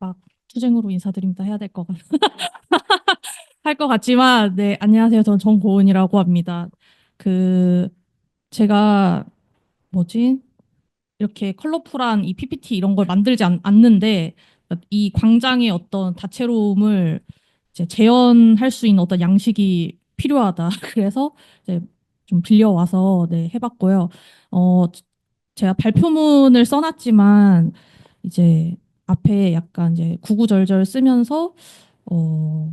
막 투쟁으로 인사드립니다 해야 될 것 같, 할것 같지만, 네, 안녕하세요. 저는 정고은이라고 합니다. 그, 제가, 뭐지? 이렇게 컬러풀한 이 PPT 이런 걸 만들지 않, 않는데, 이 광장의 어떤 다채로움을 이제 재현할 수 있는 어떤 양식이 필요하다. 그래서 이제 좀 빌려와서 네, 해봤고요. 어, 제가 발표문을 써놨지만, 이제 앞에 약간 이제 구구절절 쓰면서 어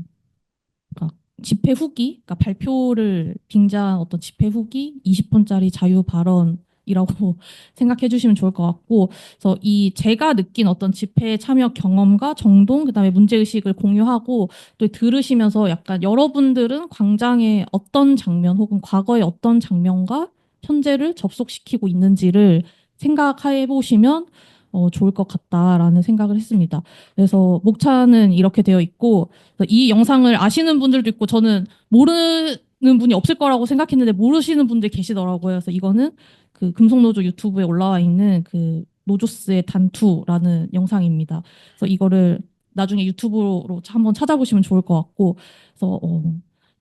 그러니까 집회 후기, 그러니까 발표를 빙자한 어떤 집회 후기 20분짜리 자유 발언이라고 생각해 주시면 좋을 것 같고 그래서 이 제가 느낀 어떤 집회 참여 경험과 정동 그다음에 문제 의식을 공유하고 또 들으시면서 약간 여러분들은 광장의 어떤 장면 혹은 과거의 어떤 장면과 현재를 접속시키고 있는지를 생각해 보시면 어, 좋을 것 같다라는 생각을 했습니다. 그래서 목차는 이렇게 되어 있고 이 영상을 아시는 분들도 있고 저는 모르는 분이 없을 거라고 생각했는데 모르시는 분들 계시더라고요. 그래서 이거는 그 금속노조 유튜브에 올라와 있는 그 노조스의 단투라는 영상입니다. 그래서 이거를 나중에 유튜브로 한번 찾아보시면 좋을 것 같고 그래서 어,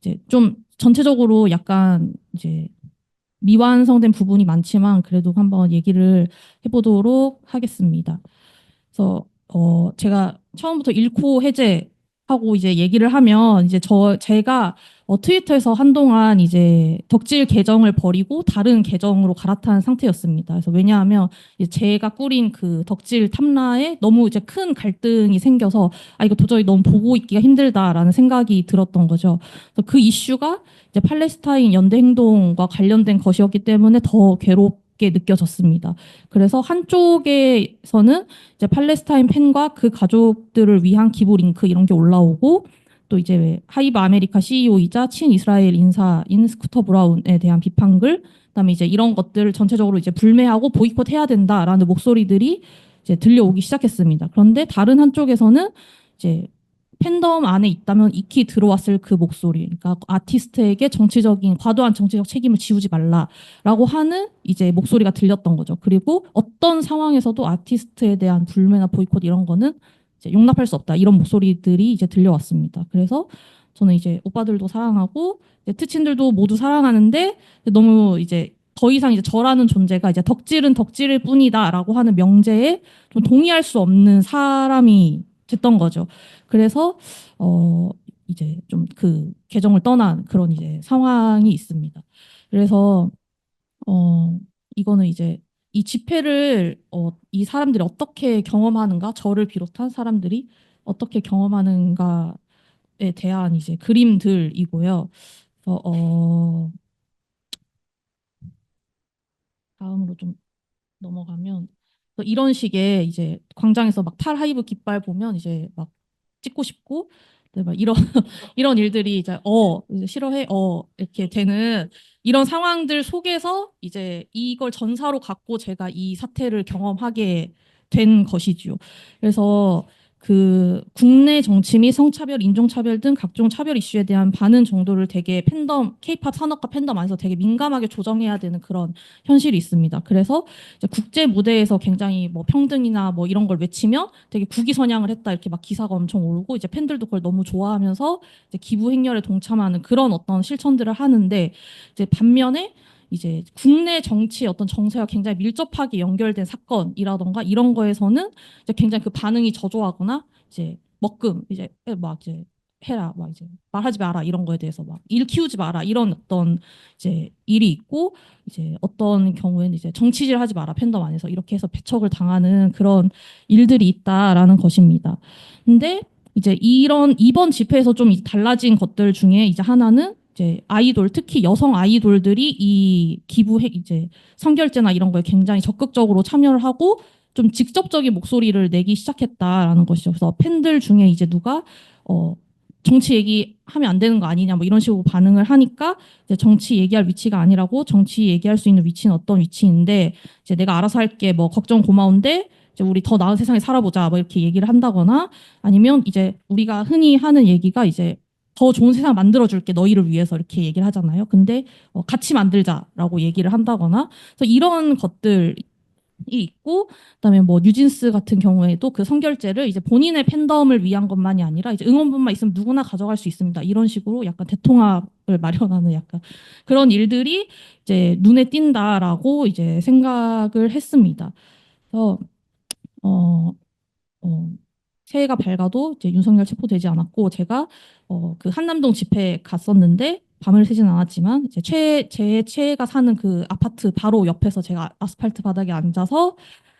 이제 좀 전체적으로 약간 이제 미완성된 부분이 많지만 그래도 한번 얘기를 해보도록 하겠습니다. 그래서 어 제가 처음부터 잃고 해제하고 이제 얘기를 하면 이제 저 제가 어, 트위터에서 한동안 이제 덕질 계정을 버리고 다른 계정으로 갈아탄 상태였습니다. 그래서 왜냐하면 제가 꾸린 그 덕질 탐라에 너무 이제 큰 갈등이 생겨서 아 이거 도저히 너무 보고 있기가 힘들다라는 생각이 들었던 거죠. 그래서 그 이슈가 이제 팔레스타인 연대 행동과 관련된 것이었기 때문에 더 괴롭 게 느껴졌습니다. 그래서 한쪽에서는 이제 팔레스타인 팬과 그 가족들을 위한 기부 링크 이런 게 올라오고 또 이제 하이브 아메리카 CEO이자 친 이스라엘 인사인 스쿠터 브라운에 대한 비판글, 그다음에 이제 이런 것들을 전체적으로 이제 불매하고 보이콧해야 된다라는 목소리들이 이제 들려오기 시작했습니다. 그런데 다른 한쪽에서는 이제 팬덤 안에 있다면 익히 들어왔을 그 목소리, 그러니까 아티스트에게 정치적인 과도한 정치적 책임을 지우지 말라라고 하는 이제 목소리가 들렸던 거죠. 그리고 어떤 상황에서도 아티스트에 대한 불매나 보이콧 이런 거는 용납할 수 없다 이런 목소리들이 이제 들려왔습니다. 그래서 저는 이제 오빠들도 사랑하고 트친들도 모두 사랑하는데 너무 이제 더 이상 이제 저라는 존재가 이제 덕질은 덕질일 뿐이다라고 하는 명제에 좀 동의할 수 없는 사람이 됐던 거죠. 그래서 어 이제 좀 그 계정을 떠난 그런 이제 상황이 있습니다. 그래서 어 이거는 이제 이 집회를 어, 이 사람들이 어떻게 경험하는가, 저를 비롯한 사람들이 어떻게 경험하는가에 대한 이제 그림들이고요. 그래서 어, 다음으로 좀 넘어가면 이런 식의 이제 광장에서 막 탈 하이브 깃발 보면 이제 막 찍고 싶고 네, 막 이런 이런 일들이 이제 어 이제 싫어해 어 이렇게 되는 이런 상황들 속에서 이제 이걸 전사로 갖고 제가 이 사태를 경험하게 된 것이지요. 그래서 그 국내 정치 및 성차별, 인종차별 등 각종 차별 이슈에 대한 반응 정도를 되게 팬덤, 케이팝 산업과 팬덤 안에서 되게 민감하게 조정해야 되는 그런 현실이 있습니다. 그래서 이제 국제 무대에서 굉장히 뭐 평등이나 뭐 이런 걸 외치며 되게 국위 선양을 했다 이렇게 막 기사가 엄청 오르고 이제 팬들도 그걸 너무 좋아하면서 이제 기부 행렬에 동참하는 그런 어떤 실천들을 하는데 이제 반면에 이제 국내 정치 어떤 정세와 굉장히 밀접하게 연결된 사건이라던가 이런 거에서는 이제 굉장히 그 반응이 저조하거나 이제 먹금 이제 막 이제 해라 막 이제 말하지 마라 이런 거에 대해서 막 일 키우지 마라 이런 어떤 이제 일이 있고 이제 어떤 경우에는 이제 정치질 하지 마라 팬덤 안에서 이렇게 해서 배척을 당하는 그런 일들이 있다라는 것입니다. 근데 이제 이런 이번 집회에서 좀 달라진 것들 중에 이제 하나는 이제 아이돌 특히 여성 아이돌들이 이 기부 해 이제 성결제나 이런 거에 굉장히 적극적으로 참여를 하고 좀 직접적인 목소리를 내기 시작했다라는 것이죠. 그래서 팬들 중에 이제 누가 어 정치 얘기하면 안 되는 거 아니냐 뭐 이런 식으로 반응을 하니까 이제 정치 얘기할 위치가 아니라고 정치 얘기할 수 있는 위치는 어떤 위치인데 이제 내가 알아서 할게 뭐 걱정 고마운데 이제 우리 더 나은 세상에 살아보자 뭐 이렇게 얘기를 한다거나 아니면 이제 우리가 흔히 하는 얘기가 이제 더 좋은 세상 만들어줄게 너희를 위해서 이렇게 얘기를 하잖아요. 근데 어, 같이 만들자라고 얘기를 한다거나 그래서 이런 것들 있고 그다음에 뭐 뉴진스 같은 경우에도 그 선결제를 이제 본인의 팬덤을 위한 것만이 아니라 이제 응원분만 있으면 누구나 가져갈 수 있습니다. 이런 식으로 약간 대통합을 마련하는 약간 그런 일들이 이제 눈에 띈다라고 이제 생각을 했습니다. 그래서 어, 어, 새해가 밝아도 이제 윤석열 체포되지 않았고 제가 어, 그 한남동 집회 갔었는데 밤을 새진 않았지만 이제 최, 제 최애가 사는 그 아파트 바로 옆에서 제가 아스팔트 바닥에 앉아서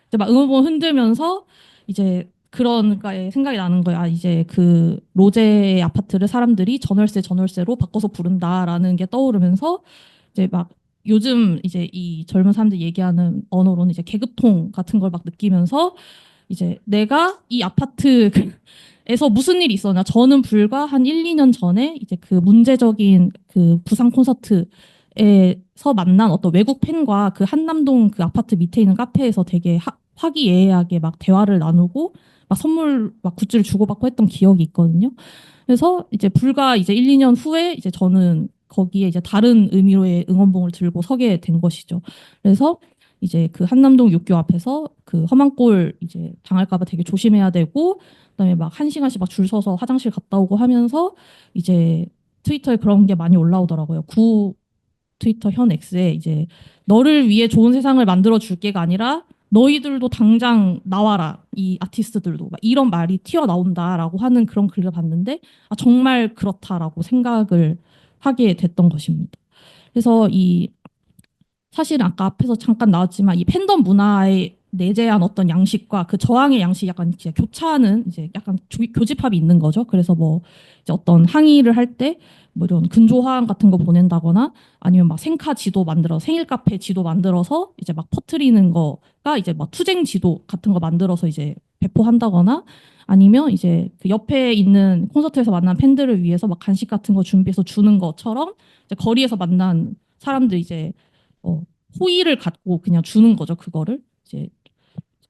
이제 막 응원봉 흔들면서 이제 그런 거에 생각이 나는 거야. 아, 이제 그 로제의 아파트를 사람들이 전월세 전월세로 바꿔서 부른다라는 게 떠오르면서 이제 막 요즘 이제 이 젊은 사람들 얘기하는 언어로는 이제 계급통 같은 걸 막 느끼면서 이제 내가 이 아파트 에서 무슨 일이 있었냐. 저는 불과 한 1, 2년 전에 이제 그 문제적인 그 부산 콘서트에서 만난 어떤 외국 팬과 그 한남동 그 아파트 밑에 있는 카페에서 되게 하, 화기애애하게 막 대화를 나누고 막 선물 막 굿즈를 주고받고 했던 기억이 있거든요. 그래서 이제 불과 이제 1, 2년 후에 이제 저는 거기에 이제 다른 의미로의 응원봉을 들고 서게 된 것이죠. 그래서 이제 그 한남동 육교 앞에서 그 험한 꼴 이제 당할까봐 되게 조심해야 되고 그다음에 막 한 시간씩 막 줄 서서 화장실 갔다 오고 하면서 이제 트위터에 그런 게 많이 올라오더라고요. 구 트위터 현 X에 이제 너를 위해 좋은 세상을 만들어 줄게가 아니라 너희들도 당장 나와라 이 아티스트들도 막 이런 말이 튀어나온다라고 하는 그런 글을 봤는데 아, 정말 그렇다라고 생각을 하게 됐던 것입니다. 그래서 이 사실 아까 앞에서 잠깐 나왔지만 이 팬덤 문화에 내재한 어떤 양식과 그 저항의 양식이 약간 이제 교차하는 이제 약간 조- 교집합이 있는 거죠. 그래서 뭐 이제 어떤 항의를 할 때 뭐 이런 근조화한 같은 거 보낸다거나 아니면 막 생카 지도 만들어 생일 카페 지도 만들어서 이제 막 퍼트리는 거가 이제 막 투쟁 지도 같은 거 만들어서 이제 배포한다거나 아니면 이제 그 옆에 있는 콘서트에서 만난 팬들을 위해서 막 간식 같은 거 준비해서 주는 것처럼 이제 거리에서 만난 사람들 이제 어, 호의를 갖고 그냥 주는 거죠. 그거를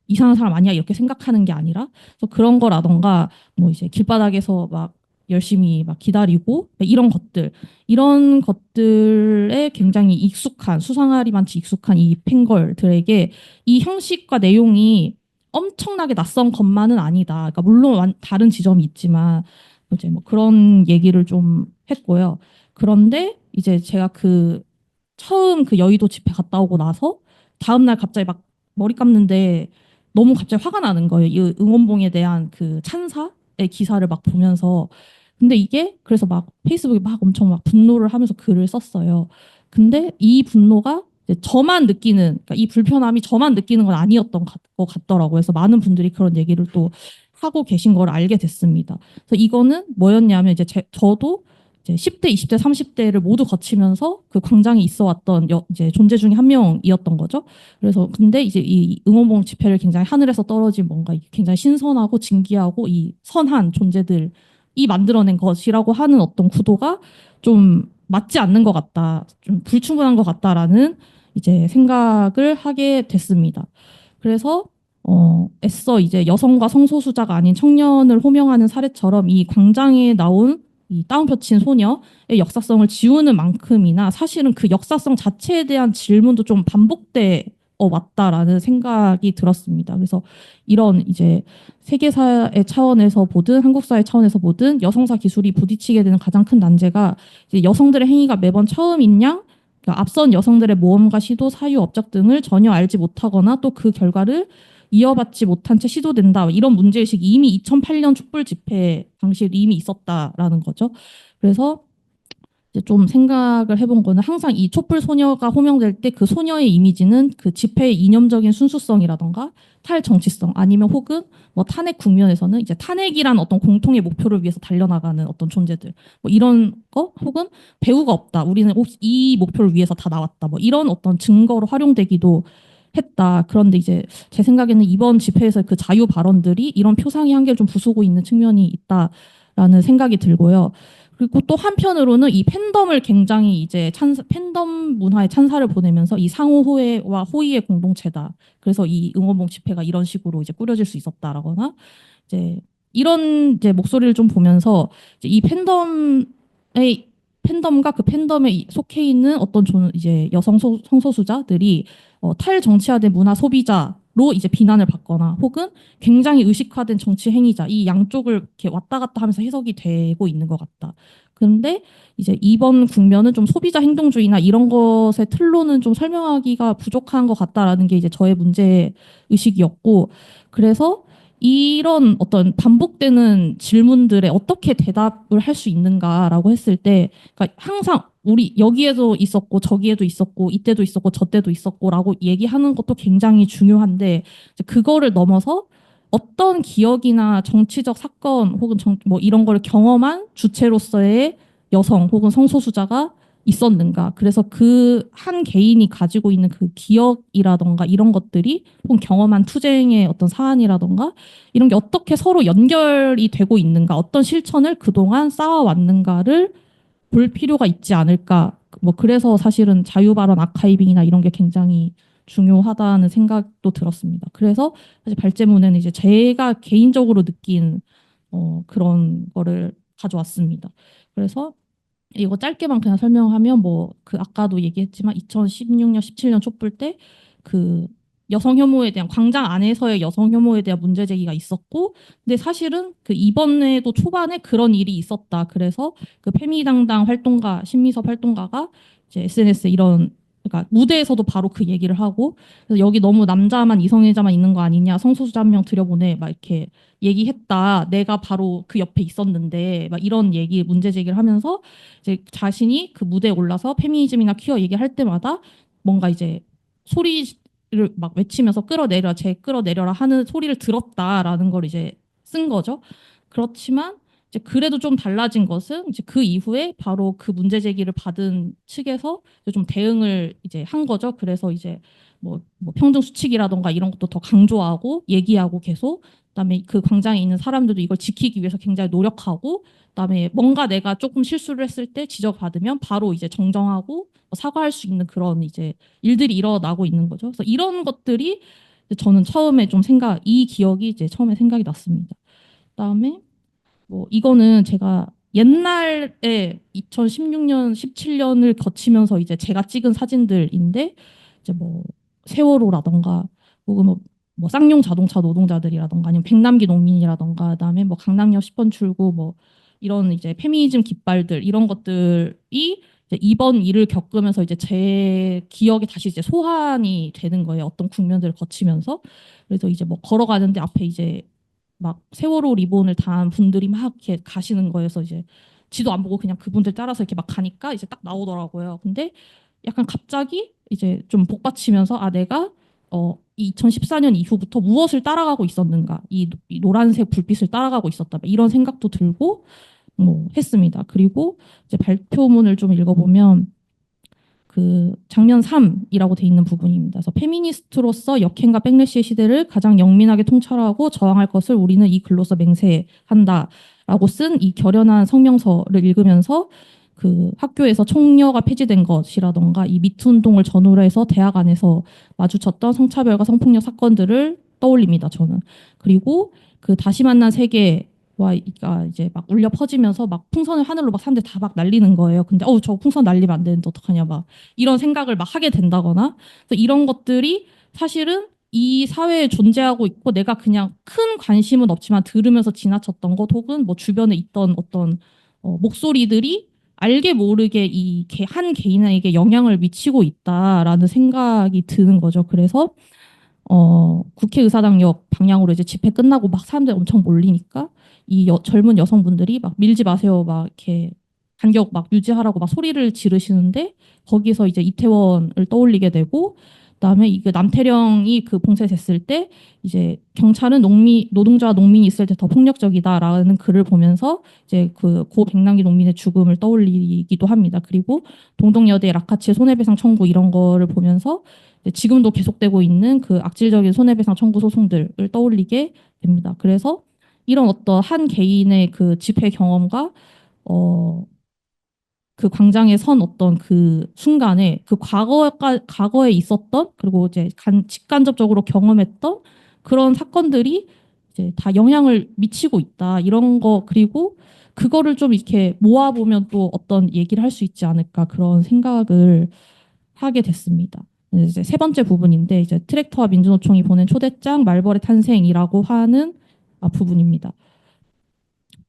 이상한 사람 아니야 이렇게 생각하는 게 아니라 그래서 그런 거라던가 뭐 이제 길바닥에서 막 열심히 막 기다리고 이런 것들 이런 것들에 굉장히 익숙한 수상하리만치 익숙한 이 팬걸들에게 이 형식과 내용이 엄청나게 낯선 것만은 아니다. 그러니까 물론 완- 다른 지점이 있지만 이제 뭐 그런 얘기를 좀 했고요. 그런데 이제 제가 그 처음 그 여의도 집회 갔다 오고 나서 다음 날 갑자기 막 머리 감는데 너무 갑자기 화가 나는 거예요. 이 응원봉에 대한 그 찬사의 기사를 막 보면서. 근데 이게 그래서 막 페이스북에 막 엄청 막 분노를 하면서 글을 썼어요. 근데 이 분노가 저만 느끼는, 그러니까 이 불편함이 저만 느끼는 건 아니었던 것 같더라고요. 그래서 많은 분들이 그런 얘기를 또 하고 계신 걸 알게 됐습니다. 그래서 이거는 뭐였냐면 이제 제, 저도 이제 10대, 20대, 30대를 모두 거치면서 그 광장에 있어 왔던 여, 이제 존재 중에 한 명이었던 거죠. 그래서 근데 이제 이 응원봉 집회를 굉장히 하늘에서 떨어진 뭔가 굉장히 신선하고 진기하고 이 선한 존재들이 만들어낸 것이라고 하는 어떤 구도가 좀 맞지 않는 것 같다. 좀 불충분한 것 같다라는 이제 생각을 하게 됐습니다. 그래서 어, 애써 이제 여성과 성소수자가 아닌 청년을 호명하는 사례처럼 이 광장에 나온 이 다운표 친 소녀의 역사성을 지우는 만큼이나 사실은 그 역사성 자체에 대한 질문도 좀 반복돼 어, 왔다라는 생각이 들었습니다. 그래서 이런 이제 세계사의 차원에서 보든 한국사의 차원에서 보든 여성사 기술이 부딪히게 되는 가장 큰 난제가 이제 여성들의 행위가 매번 처음인 양 그러니까 앞선 여성들의 모험과 시도, 사유, 업적 등을 전혀 알지 못하거나 또 그 결과를 이어받지 못한 채 시도된다. 이런 문제의식이 이미 2008년 촛불 집회 당시에 이미 있었다라는 거죠. 그래서 이제 좀 생각을 해본 거는 항상 이 촛불 소녀가 호명될 때 그 소녀의 이미지는 그 집회의 이념적인 순수성이라던가 탈정치성 아니면 혹은 뭐 탄핵 국면에서는 이제 탄핵이란 어떤 공통의 목표를 위해서 달려나가는 어떤 존재들 뭐 이런 거 혹은 배우가 없다 우리는 혹시 이 목표를 위해서 다 나왔다 뭐 이런 어떤 증거로 활용되기도 했다 그런데 이제 제 생각에는 이번 집회에서 그 자유 발언들이 이런 표상의 한계를 좀 부수고 있는 측면이 있다라는 생각이 들고요. 그리고 또 한편으로는 이 팬덤을 굉장히 이제 찬 팬덤 문화에 찬사를 보내면서 이 상호 호혜와 호의의 공동체다. 그래서 이 응원봉 집회가 이런 식으로 이제 꾸려질 수 있었다라거나 이제 이런 이제 목소리를 좀 보면서 이제 이 팬덤의 팬덤과 그 팬덤에 이- 속해 있는 어떤 조, 이제 여성 소- 성소수자들이 어, 탈정치화된 문화 소비자로 이제 비난을 받거나 혹은 굉장히 의식화된 정치 행위자 이 양쪽을 이렇게 왔다 갔다 하면서 해석이 되고 있는 것 같다. 그런데 이제 이번 국면은 좀 소비자 행동주의나 이런 것의 틀로는 좀 설명하기가 부족한 것 같다라는 게 이제 저의 문제 의식이었고 그래서 이런 어떤 반복되는 질문들에 어떻게 대답을 할 수 있는가라고 했을 때 그러니까 항상 우리 여기에도 있었고 저기에도 있었고 이때도 있었고 저때도 있었고라고 얘기하는 것도 굉장히 중요한데 그거를 넘어서 어떤 기억이나 정치적 사건 혹은 정, 뭐 이런 걸 경험한 주체로서의 여성 혹은 성소수자가 있었는가. 그래서 그 한 개인이 가지고 있는 그 기억이라던가 이런 것들이 혹은 경험한 투쟁의 어떤 사안이라던가 이런 게 어떻게 서로 연결이 되고 있는가, 어떤 실천을 그동안 쌓아왔는가를 볼 필요가 있지 않을까. 뭐 그래서 사실은 자유발언 아카이빙이나 이런 게 굉장히 중요하다는 생각도 들었습니다. 그래서 사실 발제문에는 이제 제가 개인적으로 느낀 어, 그런 거를 가져왔습니다. 그래서 이거 짧게만 그냥 설명하면 뭐 그 아까도 얘기했지만 2016년 17년 촛불 때 그 여성 혐오에 대한 광장 안에서의 여성 혐오에 대한 문제 제기가 있었고 근데 사실은 그 이번에도 초반에 그런 일이 있었다. 그래서 그 페미당당 활동가 신미섭 활동가가 이제 SNS에 이런 그러니까 무대에서도 바로 그 얘기를 하고 그래서 여기 너무 남자만 이성애자만 있는 거 아니냐 성소수자 한 명 들여보내 막 이렇게 얘기했다. 내가 바로 그 옆에 있었는데 막 이런 얘기 문제 제기를 하면서 이제 자신이 그 무대에 올라서 페미니즘이나 퀴어 얘기할 때마다 뭔가 이제 소리를 막 외치면서 끌어내려 제 끌어내려라 하는 소리를 들었다라는 걸 이제 쓴 거죠. 그렇지만 이제 그래도 좀 달라진 것은 이제 그 이후에 바로 그 문제 제기를 받은 측에서 좀 대응을 이제 한 거죠. 그래서 이제 뭐, 뭐 평등 수칙이라던가 이런 것도 더 강조하고 얘기하고 계속 그다음에 그 광장에 있는 사람들도 이걸 지키기 위해서 굉장히 노력하고 그다음에 뭔가 내가 조금 실수를 했을 때 지적받으면 바로 이제 정정하고 사과할 수 있는 그런 이제 일들이 일어나고 있는 거죠. 그래서 이런 것들이 저는 처음에 좀 생각 이 기억이 이제 처음에 생각이 났습니다. 그다음에 뭐 이거는 제가 옛날에 2016년, 17년을 거치면서 이제 제가 찍은 사진들인데 이제 뭐 세월호라던가 혹은 뭐, 뭐 쌍용 자동차 노동자들이라던가 아니면 백남기 농민이라던가 그다음에 뭐 강남역 10번 출구 뭐 이런 이제 페미니즘 깃발들 이런 것들이 이제 이번 일을 겪으면서 이제 제 기억에 다시 이제 소환이 되는 거예요. 어떤 국면들을 거치면서 그래서 이제 뭐 걸어가는데 앞에 이제 막 세월호 리본을 단 분들이 막 이렇게 가시는 거여서 이제 지도 안 보고 그냥 그분들 따라서 이렇게 막 가니까 이제 딱 나오더라고요. 근데 약간 갑자기 이제 좀 복받치면서 아 내가 어 2014년 이후부터 무엇을 따라가고 있었는가 이, 이 노란색 불빛을 따라가고 있었다 이런 생각도 들고 뭐 했습니다. 그리고 이제 발표문을 좀 읽어보면 그 장면 3이라고 돼 있는 부분입니다. 그래서 페미니스트로서 역행과 백래시의 시대를 가장 영민하게 통찰하고 저항할 것을 우리는 이 글로서 맹세한다라고 쓴 이 결연한 성명서를 읽으면서 그 학교에서 총녀가 폐지된 것이라던가 이 미투 운동을 전후로 해서 대학 안에서 마주쳤던 성차별과 성폭력 사건들을 떠올립니다. 저는 그리고 그 다시 만난 세계 와 이제 막 울려 퍼지면서 막 풍선을 하늘로 막 사람들 다 막 날리는 거예요. 근데 어우 저 풍선 날리면 안 되는데 어떡하냐 막 이런 생각을 막 하게 된다거나 그래서 이런 것들이 사실은 이 사회에 존재하고 있고 내가 그냥 큰 관심은 없지만 들으면서 지나쳤던 것 혹은 뭐 주변에 있던 어떤 어, 목소리들이 알게 모르게 이 한 개인에게 영향을 미치고 있다라는 생각이 드는 거죠. 그래서 어, 국회의사당역 방향으로 이제 집회 끝나고 막 사람들 엄청 몰리니까 이 여- 젊은 여성분들이 막 밀지 마세요 막 이렇게 간격 막 유지하라고 막 소리를 지르시는데 거기서 이제 이태원을 떠올리게 되고 그다음에 이게 남태령이 그 봉쇄됐을 때 이제 경찰은 농민 노동자와 농민이 있을 때 더 폭력적이다라는 글을 보면서 이제 그 고 백남기 농민의 죽음을 떠올리기도 합니다. 그리고 동덕여대 라카치의 손해배상 청구 이런 거를 보면서 지금도 계속되고 있는 그 악질적인 손해배상 청구 소송들을 떠올리게 됩니다. 그래서 이런 어떤 한 개인의 그 집회 경험과 어, 그 광장에 선 어떤 그 순간에 그 과거가 과거에 있었던 그리고 이제 간, 직간접적으로 경험했던 그런 사건들이 이제 다 영향을 미치고 있다 이런 거 그리고 그거를 좀 이렇게 모아보면 또 어떤 얘기를 할 수 있지 않을까 그런 생각을 하게 됐습니다. 이제 세 번째 부분인데 이제 트랙터와 민주노총이 보낸 초대장 말벌의 탄생이라고 하는 아, 부분입니다.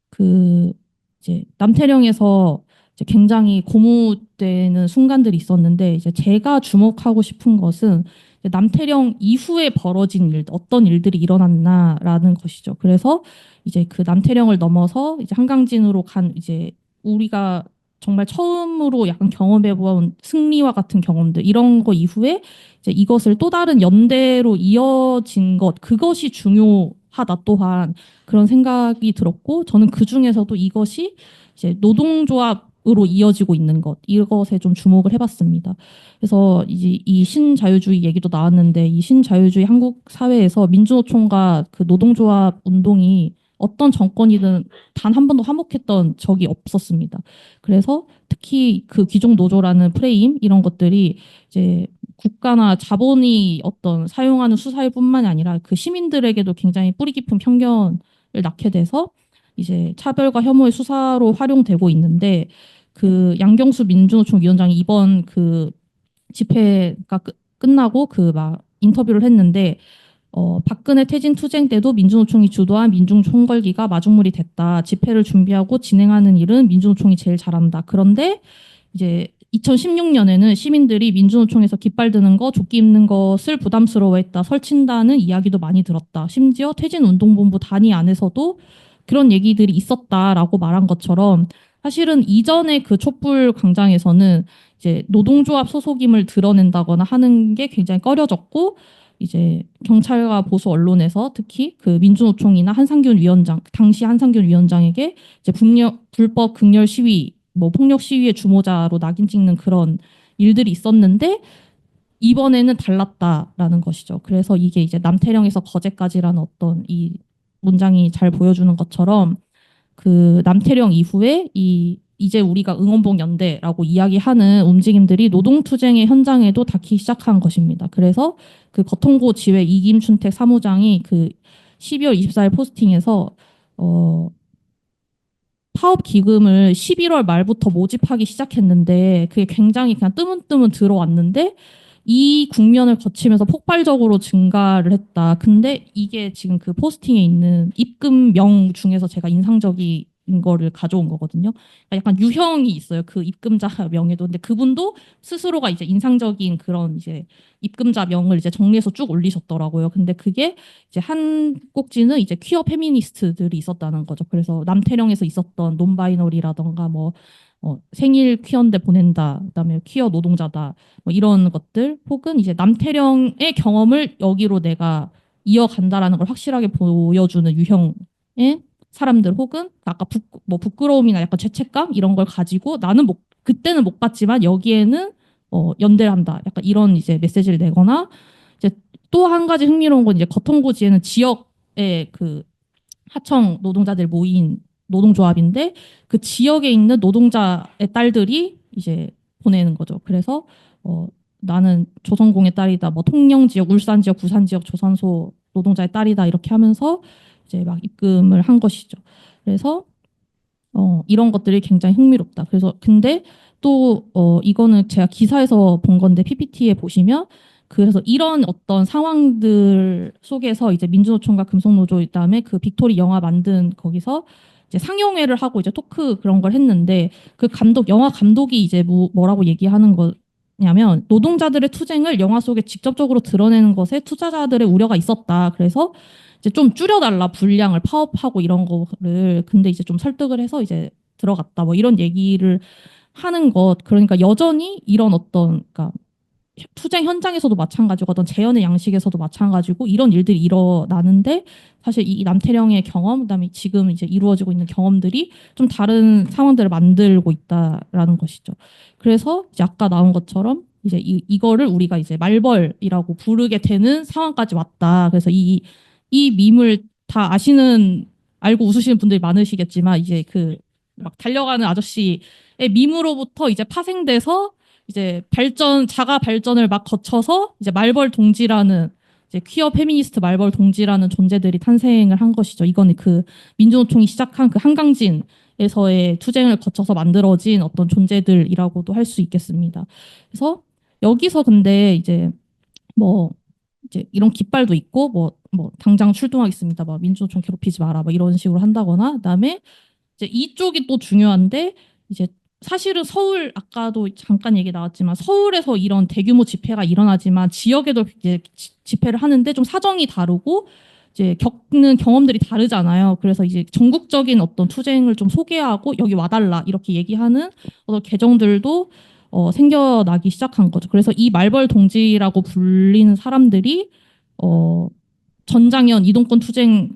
그 이제 남태령에서 이제 굉장히 고무되는 순간들이 있었는데 이제 제가 주목하고 싶은 것은 남태령 이후에 벌어진 일, 어떤 일들이 일어났나라는 것이죠. 그래서 이제 그 남태령을 넘어서 이제 한강진으로 간 이제 우리가 정말 처음으로 약간 경험해본 승리와 같은 경험들 이런 거 이후에 이제 이것을 또 다른 연대로 이어진 것 그것이 중요하다 또한 그런 생각이 들었고 저는 그 중에서도 이것이 이제 노동조합 으로 이어지고 있는 것 이것에 좀 주목을 해봤습니다. 그래서 이제 이 신자유주의 얘기도 나왔는데 이 신자유주의 한국 사회에서 민주노총과 그 노동조합 운동이 어떤 정권이든 단 한 번도 화목했던 적이 없었습니다. 그래서 특히 그 귀족 노조라는 프레임 이런 것들이 이제 국가나 자본이 어떤 사용하는 수사일뿐만이 아니라 그 시민들에게도 굉장히 뿌리 깊은 편견을 낳게 돼서 이제 차별과 혐오의 수사로 활용되고 있는데 그 양경수 민주노총 위원장이 이번 그 집회가 끝, 끝나고 그 막 인터뷰를 했는데 어, 박근혜 퇴진 투쟁 때도 민주노총이 주도한 민중 총궐기가 마중물이 됐다. 집회를 준비하고 진행하는 일은 민주노총이 제일 잘한다. 그런데 이제 2016년에는 시민들이 민주노총에서 깃발 드는 거, 조끼 입는 것을 부담스러워했다. 설친다는 이야기도 많이 들었다. 심지어 퇴진운동본부 단위 안에서도 그런 얘기들이 있었다라고 말한 것처럼 사실은 이전에 그 촛불 광장에서는 이제 노동조합 소속임을 드러낸다거나 하는 게 굉장히 꺼려졌고 이제 경찰과 보수 언론에서 특히 그 민주노총이나 한상균 위원장 당시 한상균 위원장에게 이제 북력, 불법 극렬 시위 뭐 폭력 시위의 주모자로 낙인 찍는 그런 일들이 있었는데 이번에는 달랐다라는 것이죠. 그래서 이게 이제 남태령에서 거제까지라는 어떤 이 문장이 잘 보여주는 것처럼 그 남태령 이후에 이 이제 우리가 응원봉 연대라고 이야기하는 움직임들이 노동투쟁의 현장에도 닿기 시작한 것입니다. 그래서 그 거통고 지회 이김춘택 사무장이 그 12월 24일 포스팅에서 어 파업 기금을 11월 말부터 모집하기 시작했는데 그게 굉장히 그냥 뜨문뜨문 들어왔는데 이 국면을 거치면서 폭발적으로 증가를 했다. 근데 이게 지금 그 포스팅에 있는 입금명 중에서 제가 인상적인 거를 가져온 거거든요. 그러니까 약간 유형이 있어요. 그 입금자 명에도. 근데 그분도 스스로가 이제 인상적인 그런 이제 입금자 명을 이제 정리해서 쭉 올리셨더라고요. 근데 그게 이제 한 꼭지는 이제 퀴어 페미니스트들이 있었다는 거죠. 그래서 남태령에서 있었던 논바이너리라던가 뭐 어, 생일 퀴어인데 보낸다, 그다음에 퀴어 노동자다, 뭐 이런 것들, 혹은 이제 남태령의 경험을 여기로 내가 이어간다라는 걸 확실하게 보여주는 유형의 사람들, 혹은 아까 부, 뭐 부끄러움이나 약간 죄책감 이런 걸 가지고 나는 못, 그때는 못 갔지만 여기에는 어, 연대를 한다, 약간 이런 이제 메시지를 내거나 이제 또 한 가지 흥미로운 건 이제 거통고지에는 지역의 그 하청 노동자들 모인 노동조합인데 그 지역에 있는 노동자의 딸들이 이제 보내는 거죠. 그래서 어, 나는 조선공의 딸이다. 뭐 통영 지역, 울산 지역, 부산 지역 조선소 노동자의 딸이다. 이렇게 하면서 이제 막 입금을 한 것이죠. 그래서 어, 이런 것들이 굉장히 흥미롭다. 그래서 근데 또 어, 이거는 제가 기사에서 본 건데 PPT에 보시면 그래서 이런 어떤 상황들 속에서 이제 민주노총과 금속노조 그다음에 그 빅토리 영화 만든 거기서 이제 상영회를 하고 이제 토크 그런 걸 했는데 그 감독 영화 감독이 이제 뭐, 뭐라고 얘기하는 거 냐면 노동자들의 투쟁을 영화 속에 직접적으로 드러내는 것에 투자자들의 우려가 있었다. 그래서 이제 좀 줄여달라 분량을 파업하고 이런 거를 근데 이제 좀 설득을 해서 이제 들어갔다 뭐 이런 얘기를 하는 것 그러니까 여전히 이런 어떤 그러니까 투쟁 현장에서도 마찬가지고 어떤 재연의 양식에서도 마찬가지고 이런 일들이 일어나는데 사실 이 남태령의 경험 그다음에 지금 이제 이루어지고 있는 경험들이 좀 다른 상황들을 만들고 있다라는 것이죠. 그래서 이제 아까 나온 것처럼 이제 이, 이거를 우리가 이제 말벌이라고 부르게 되는 상황까지 왔다. 그래서 이, 이 밈을 다 아시는 알고 웃으시는 분들이 많으시겠지만 이제 그 막 달려가는 아저씨의 밈으로부터 이제 파생돼서 이제 발전 자가 발전을 막 거쳐서 이제 말벌 동지라는 이제 퀴어 페미니스트 말벌 동지라는 존재들이 탄생을 한 것이죠. 이거는 그 민주노총이 시작한 그 한강진 에서의 투쟁을 거쳐서 만들어진 어떤 존재들이라고도 할 수 있겠습니다. 그래서 여기서 근데 이제 뭐 이제 이런 깃발도 있고 뭐 뭐 당장 출동하겠습니다. 뭐 민주노총 괴롭히지 마라. 뭐 이런 식으로 한다거나 그다음에 이제 이쪽이 또 중요한데 이제 사실은 서울 아까도 잠깐 얘기 나왔지만 서울에서 이런 대규모 집회가 일어나지만 지역에도 이제 지- 집회를 하는데 좀 사정이 다르고 이제 겪는 경험들이 다르잖아요. 그래서 이제 전국적인 어떤 투쟁을 좀 소개하고 여기 와달라 이렇게 얘기하는 어떤 계정들도 어, 생겨나기 시작한 거죠. 그래서 이 말벌 동지라고 불리는 사람들이 어, 전장현 이동권 투쟁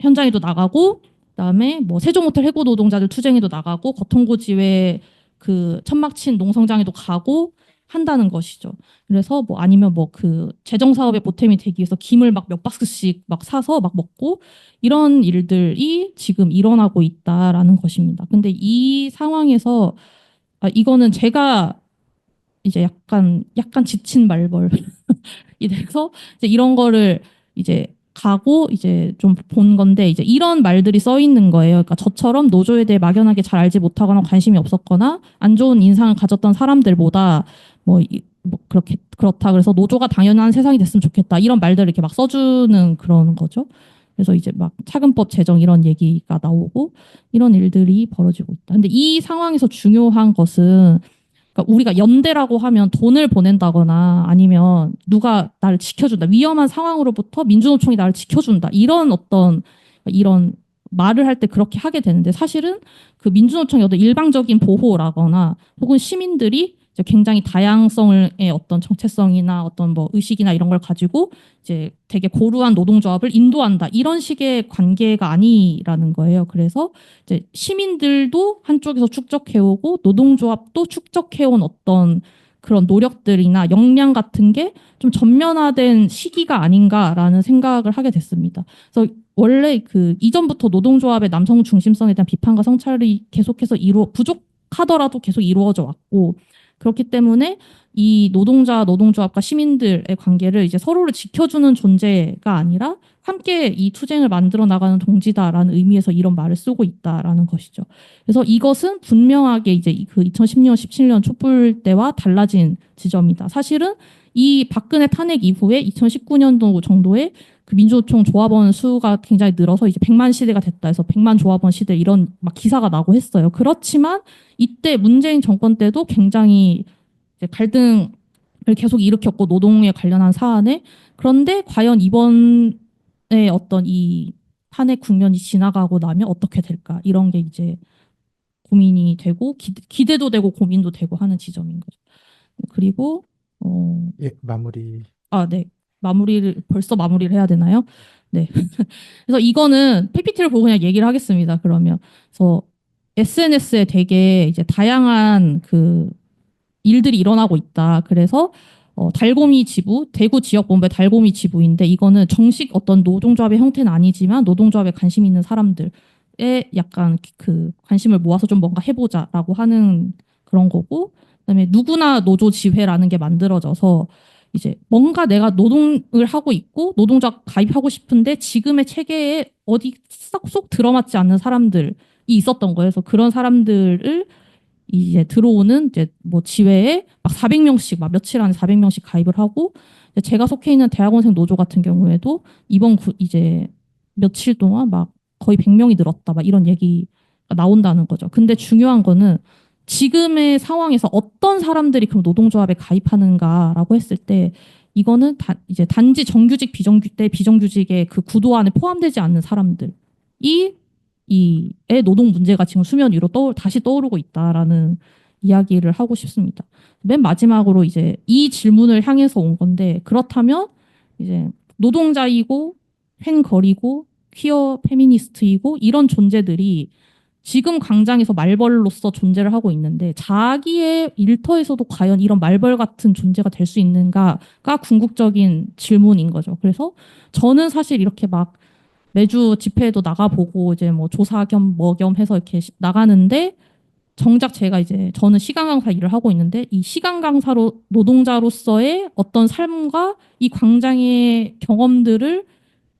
현장에도 나가고 그다음에 뭐 세종호텔 해고 노동자들 투쟁에도 나가고 거통고 지회 그 천막친 농성장에도 가고 한다는 것이죠. 그래서 뭐 아니면 뭐 그 재정 사업에 보탬이 되기 위해서 김을 막 몇 박스씩 막 사서 막 먹고 이런 일들이 지금 일어나고 있다라는 것입니다. 근데 이 상황에서 아, 이거는 제가 이제 약간 약간 지친 말벌 이 돼서 이제 이런 거를 이제 가고 이제 좀 본 건데 이제 이런 말들이 써 있는 거예요. 그러니까 저처럼 노조에 대해 막연하게 잘 알지 못하거나 관심이 없었거나 안 좋은 인상을 가졌던 사람들보다 뭐, 이- 뭐 그렇게 그렇다. 그래서 노조가 당연한 세상이 됐으면 좋겠다. 이런 말들을 이렇게 막 써주는 그런 거죠. 그래서 이제 막 차근법 제정 이런 얘기가 나오고 이런 일들이 벌어지고 있다. 근데 이 상황에서 중요한 것은 그러니까 우리가 연대라고 하면 돈을 보낸다거나 아니면 누가 나를 지켜준다 위험한 상황으로부터 민주노총이 나를 지켜준다 이런 어떤 이런 말을 할 때 그렇게 하게 되는데 사실은 그 민주노총의 어떤 일방적인 보호라거나 혹은 시민들이 이제 굉장히 다양성의 어떤 정체성이나 어떤 뭐 의식이나 이런 걸 가지고 이제 되게 고루한 노동조합을 인도한다 이런 식의 관계가 아니라는 거예요. 그래서 이제 시민들도 한쪽에서 축적해오고 노동조합도 축적해온 어떤 그런 노력들이나 역량 같은 게 좀 전면화된 시기가 아닌가라는 생각을 하게 됐습니다. 그래서 원래 그 이전부터 노동조합의 남성 중심성에 대한 비판과 성찰이 계속해서 이루 부족하더라도 계속 이루어져 왔고 그렇기 때문에 이 노동자 노동조합과 시민들의 관계를 이제 서로를 지켜주는 존재가 아니라 함께 이 투쟁을 만들어 나가는 동지다라는 의미에서 이런 말을 쓰고 있다라는 것이죠. 그래서 이것은 분명하게 이제 그 2010년, 17년 촛불 때와 달라진 지점이다. 사실은 이 박근혜 탄핵 이후에 2019년도 정도에 그 민주노총 조합원 수가 굉장히 늘어서 이제 100만 시대가 됐다 해서 100만 조합원 시대 이런 막 기사가 나고 했어요. 그렇지만 이때 문재인 정권 때도 굉장히 이제 갈등을 계속 일으켰고 노동에 관련한 사안에 그런데 과연 이번에 어떤 이 탄핵 국면이 지나가고 나면 어떻게 될까 이런 게 이제 고민이 되고 기, 기대도 되고 고민도 되고 하는 지점인 거죠. 그리고 어, 예, 마무리. 아, 네. 마무리를 벌써 마무리를 해야 되나요? 네. 그래서 이거는 PPT를 보고 그냥 얘기를 하겠습니다. 그러면 그래서 SNS에 되게 이제 다양한 그 일들이 일어나고 있다. 그래서 어, 달고미 지부, 대구 지역 본부의 달고미 지부인데 이거는 정식 어떤 노동조합의 형태는 아니지만 노동조합에 관심 있는 사람들의 약간 그 관심을 모아서 좀 뭔가 해보자라고 하는 그런 거고 그다음에 누구나 노조 지회라는 게 만들어져서 이제 뭔가 내가 노동을 하고 있고 노동조합 가입하고 싶은데 지금의 체계에 어디 쏙, 쏙 들어맞지 않는 사람들이 있었던 거예요. 그래서 그런 사람들을 이제 들어오는 이제 뭐 지회에 막 400명씩 막 며칠 안에 400명씩 가입을 하고 제가 속해 있는 대학원생 노조 같은 경우에도 이번 구 이제 며칠 동안 막 거의 100명이 늘었다 막 이런 얘기가 나온다는 거죠. 근데 중요한 거는 지금의 상황에서 어떤 사람들이 그럼 노동조합에 가입하는가라고 했을 때 이거는 다, 이제 단지 정규직 비정규 때 비정규직의 그 구도 안에 포함되지 않는 사람들이 이의 노동 문제가 지금 수면 위로 떠 다시 떠오르고 있다라는 이야기를 하고 싶습니다. 맨 마지막으로 이제 이 질문을 향해서 온 건데 그렇다면 이제 노동자이고 팬거리고 퀴어 페미니스트이고 이런 존재들이 지금 광장에서 말벌로서 존재를 하고 있는데 자기의 일터에서도 과연 이런 말벌 같은 존재가 될 수 있는가가 궁극적인 질문인 거죠. 그래서 저는 사실 이렇게 막 매주 집회에도 나가보고 이제 뭐 조사 겸 뭐 겸 해서 이렇게 시- 나가는데 정작 제가 이제 저는 시간 강사 일을 하고 있는데 이 시간 강사로 노동자로서의 어떤 삶과 이 광장의 경험들을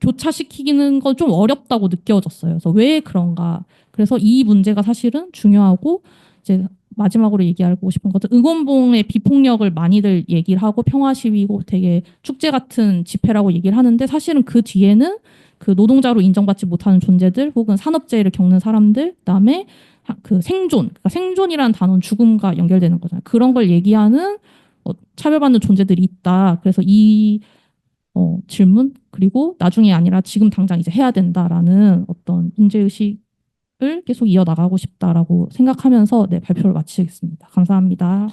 교차시키기는 건 좀 어렵다고 느껴졌어요. 그래서 왜 그런가? 그래서 이 문제가 사실은 중요하고 이제 마지막으로 얘기하고 싶은 것은 응원봉의 비폭력을 많이들 얘기를 하고 평화 시위고 되게 축제 같은 집회라고 얘기를 하는데 사실은 그 뒤에는 그 노동자로 인정받지 못하는 존재들 혹은 산업재해를 겪는 사람들 그다음에 하- 그 생존 그러니까 생존이라는 단어는 죽음과 연결되는 거잖아요. 그런 걸 얘기하는 어, 차별받는 존재들이 있다. 그래서 이 어, 질문 그리고 나중에 아니라 지금 당장 이제 해야 된다라는 어떤 인재 의식을 계속 이어나가고 싶다라고 생각하면서 네, 발표를 마치겠습니다. 감사합니다.